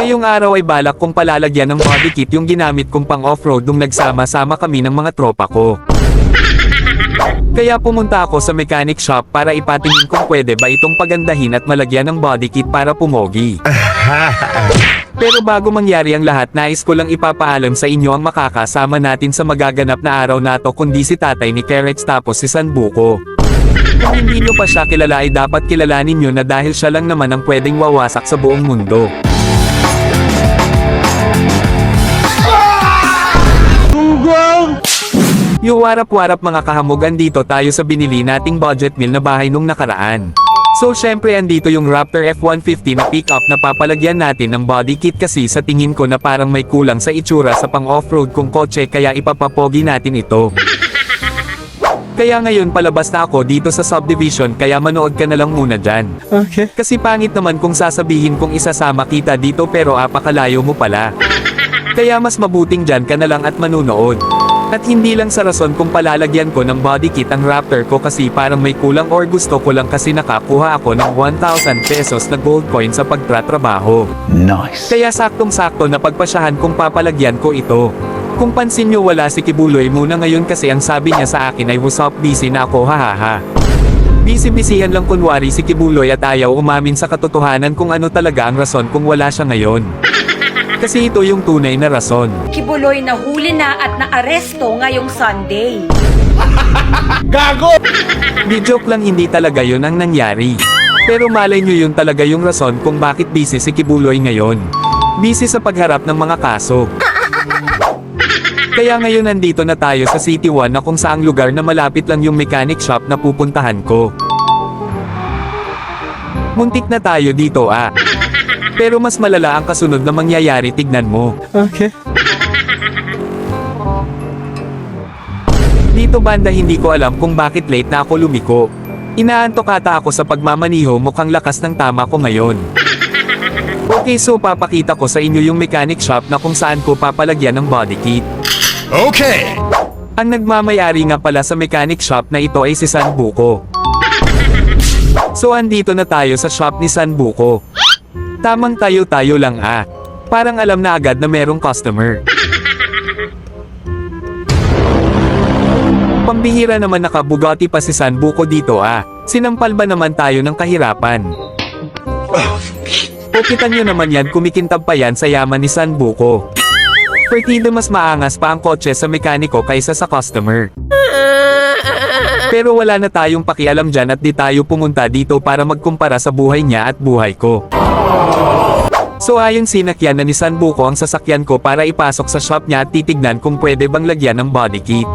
Ngayong araw ay balak kong palalagyan ng body kit yung ginamit kong pang off-road nung nagsama-sama kami ng mga tropa ko. Kaya pumunta ako sa mechanic shop para ipatingin kung pwede ba itong pagandahin at malagyan ng body kit para pumogi. Pero bago mangyari ang lahat nais ko lang ipapaalam sa inyo ang makakasama natin sa magaganap na araw na to kundi si tatay ni Kerets tapos si Sanbuko. Kung hindi nyo pa siya kilala ay dapat kilalanin nyo na dahil siya lang naman ang pwedeng wawasak sa buong mundo. Yuwarap-warap mga kahamugan dito tayo sa binili nating budget meal na bahay nung nakaraan. So syempre andito yung Raptor F-150 na pickup na papalagyan natin ng body kit kasi sa tingin ko na parang may kulang sa itsura sa pang off-road kong kotse kaya ipapapogi natin ito. Kaya ngayon palabas na ako dito sa subdivision kaya manood ka na lang muna dyan. Okay. Kasi pangit naman kung sasabihin kong isasama kita dito pero apakalayo mo pala. Kaya mas mabuting dyan ka na lang at manunood. At hindi lang sa rason kung palalagyan ko ng body kit ang Raptor ko kasi parang may kulang or gusto ko lang kasi nakakuha ako ng 1,000 pesos na gold coin sa pagtratrabaho. Nice. Kaya saktong-sakto na pagpasyahan kung papalagyan ko ito. Kung pansin nyo wala si Kibuloy muna ngayon kasi ang sabi niya sa akin ay what's up busy na ako hahaha. Busy-busyhan lang kunwari si Kibuloy at ayaw umamin sa katotohanan kung ano talaga ang rason kung wala siya ngayon. Kasi ito yung tunay na rason. Kibuloy na huli na at naaresto ngayong Sunday. Di joke lang hindi talaga yun ang nangyari. Pero malay nyo yun talaga yung rason kung bakit busy si Kibuloy ngayon. Busy sa pagharap ng mga kaso. Kaya ngayon nandito na tayo sa City 1 na kung saang lugar na malapit lang yung mechanic shop na pupuntahan ko. Muntik na tayo dito ah. Pero mas malala ang kasunod na mangyayari tignan mo. Okay. Dito banda hindi ko alam kung bakit late na ako lumiko. Inaantok ata ako sa pagmamaniho mukhang lakas ng tama ko ngayon. Okay so papakita ko sa inyo yung mechanic shop na kung saan ko papalagyan ng body kit. Okay. Ang nagmamayari nga pala sa mechanic shop na ito ay si Sanbuko. So andito na tayo sa shop ni Sanbuko. Tamang tayo-tayo lang ah. Parang alam na agad na merong customer. Pambihira naman nakabugati pa si Sanbuko dito ah. Sinampal ba naman tayo ng kahirapan? O kita nyo naman yan kumikintab pa yan sa yaman ni Sanbuko. Pertido mas maangas pa ang kotse sa mekaniko kaysa sa customer. Pero wala na tayong pakialam dyan at di tayo pumunta dito para magkumpara sa buhay niya at buhay ko. So ayon sinakyan na ni Sanbuko ang sasakyan ko para ipasok sa shop niya at titignan kung pwede bang lagyan ng body kit.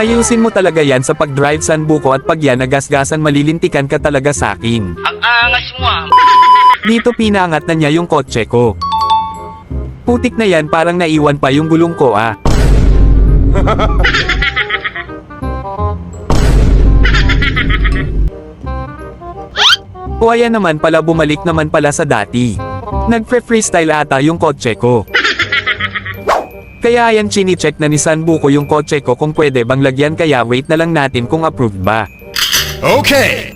Ayusin mo talaga yan sa pag-drive Sanbuko at pag yan nagasgasan malilintikan ka talaga sa akin. Ang angas mo ah. Dito pinaangat na niya yung kotse ko. Putik na yan parang naiwan pa yung gulong ko ah. o ayan naman pala bumalik naman pala sa dati. Nagfre-freestyle ata yung kotse ko. Kaya ayan chini-check na ni Sanbuko yung kotse ko kung pwede bang lagyan kaya wait na lang natin kung approved ba. Okay.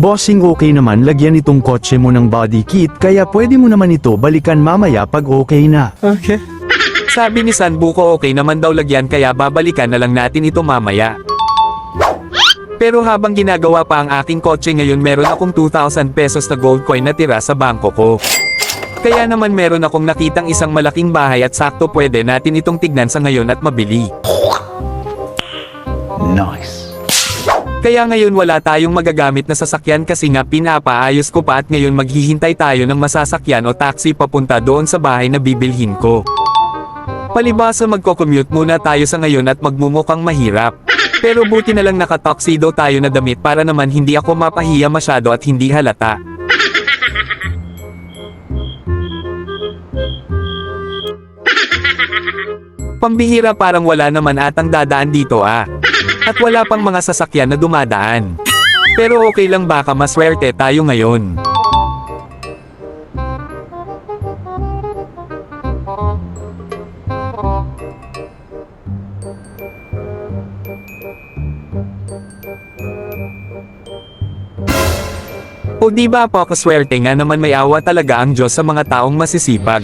Bossing okay naman lagyan itong kotse mo ng body kit kaya pwede mo naman ito balikan mamaya pag okay na. Okay. Sabi ni Sanbuko okay naman daw lagyan kaya babalikan na lang natin ito mamaya. Pero habang ginagawa pa ang aking kotse ngayon meron akong 2,000 pesos na gold coin na tira sa bangko ko. Kaya naman meron akong nakitang isang malaking bahay at sakto pwede natin itong tignan sa ngayon at mabili. Nice. Kaya ngayon wala tayong magagamit na sasakyan kasi nga pinapaayos ko pa at ngayon maghihintay tayo ng masasakyan o taxi papunta doon sa bahay na bibilhin ko. Palibasa magko-commute muna tayo sa ngayon at magmumukhang mahirap. Pero buti na lang nakatoxido tayo na damit para naman hindi ako mapahiya masyado at hindi halata. Pambihira parang wala naman atang dadaan dito ah. At wala pang mga sasakyan na dumadaan. Pero okay lang baka maswerte tayo ngayon. O di ba po kaswerte nga naman may awa talaga ang Diyos sa mga taong masisipag.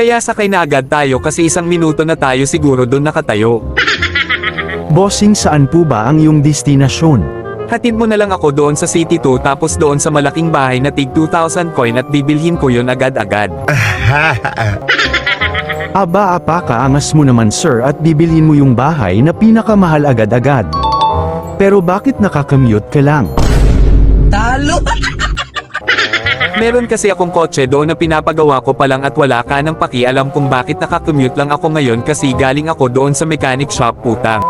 Kaya sakay na agad tayo kasi isang minuto na tayo siguro doon nakatayo. Bossing saan po ba ang iyong destinasyon? Hatid mo na lang ako doon sa City 2 tapos doon sa malaking bahay na tig 2,000 coin at bibilhin ko yon agad-agad. Aba apaka angas mo naman sir at bibilhin mo yung bahay na pinakamahal agad-agad. Pero bakit nakakommute ka lang? Meron kasi akong kotse doon na pinapagawa ko pa lang at wala ka ng pakialam kung bakit nakakommute lang ako ngayon kasi galing ako doon sa mechanic shop putang.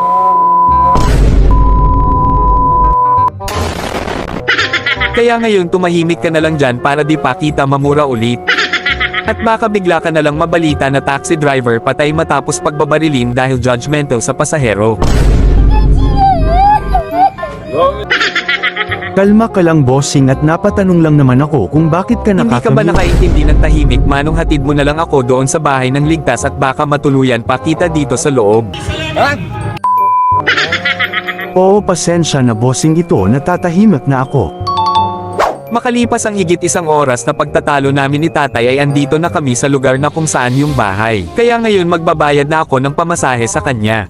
Kaya ngayon tumahimik ka na lang dyan para di pa kita mamura ulit. At baka bigla ka na lang mabalita na taxi driver patay matapos pagbabarilin dahil judgmental sa pasahero. Kalma ka lang bossing at napatanong lang naman ako kung bakit ka Hindi ka ba nakaintindi ng tahimik manong hatid mo na lang ako doon sa bahay ng ligtas at baka matuluyan pa kita dito sa loob. Oo pasensya na bossing ito natatahimik na ako. Makalipas ang higit isang oras na pagtatalo namin ni tatay ay andito na kami sa lugar na kung saan yung bahay. Kaya ngayon magbabayad na ako ng pamasahe sa kanya.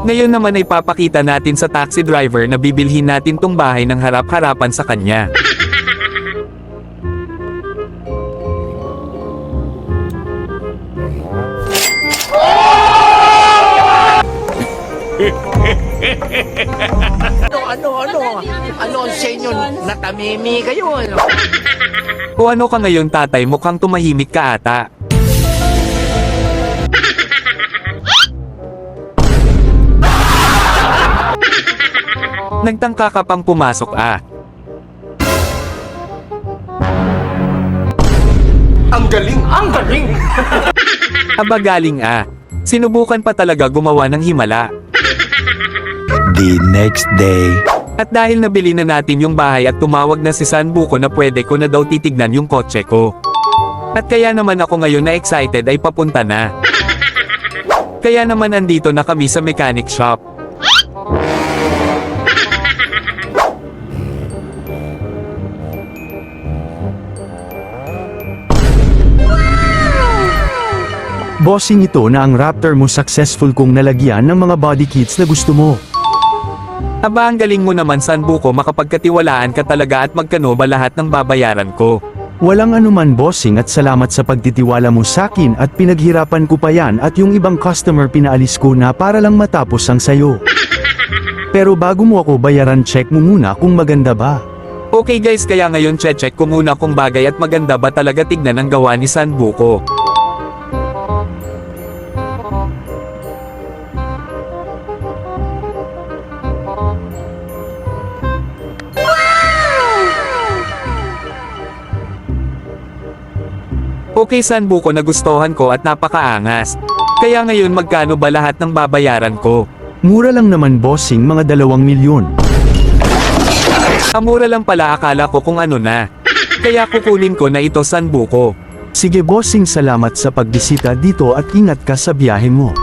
Ngayon naman ay papakita natin sa taxi driver na bibilhin natin tong bahay ng harap-harapan sa kanya. Ano, ano, ano? Ano ang sa inyo? Natamimi kayo, ano? O ano ka ngayon tatay mukhang tumahimik ka ata. Nagtangka ka pang pumasok ah. Ang galing! Ang galing! Aba galing ah. Sinubukan pa talaga gumawa ng himala. The next day. At dahil nabili na natin yung bahay at tumawag na si San Buko na pwede ko na daw titignan yung kotse ko. At kaya naman ako ngayon na excited ay papunta na. Kaya naman andito na kami sa mechanic shop. Bossing ito na ang Raptor mo successful kong nalagyan ng mga body kits na gusto mo. Aba ang galing mo naman San Buko makapagkatiwalaan ka talaga at magkano ba lahat ng babayaran ko. Walang anuman bossing at salamat sa pagtitiwala mo sa akin at pinaghirapan ko pa yan at yung ibang customer pinaalis ko na para lang matapos ang sayo. Pero bago mo ako bayaran check mo muna kung maganda ba. Okay guys kaya ngayon check ko muna kung bagay at maganda ba talaga tignan ang gawa ni San Okay San Buko nagustuhan ko at napakaangas. Kaya ngayon magkano ba lahat ng babayaran ko? Mura lang naman bossing mga dalawang milyon. Amura lang pala akala ko kung ano na. Kaya kukunin ko na ito San Buko. Sige bossing salamat sa pagbisita dito at ingat ka sa biyahe mo.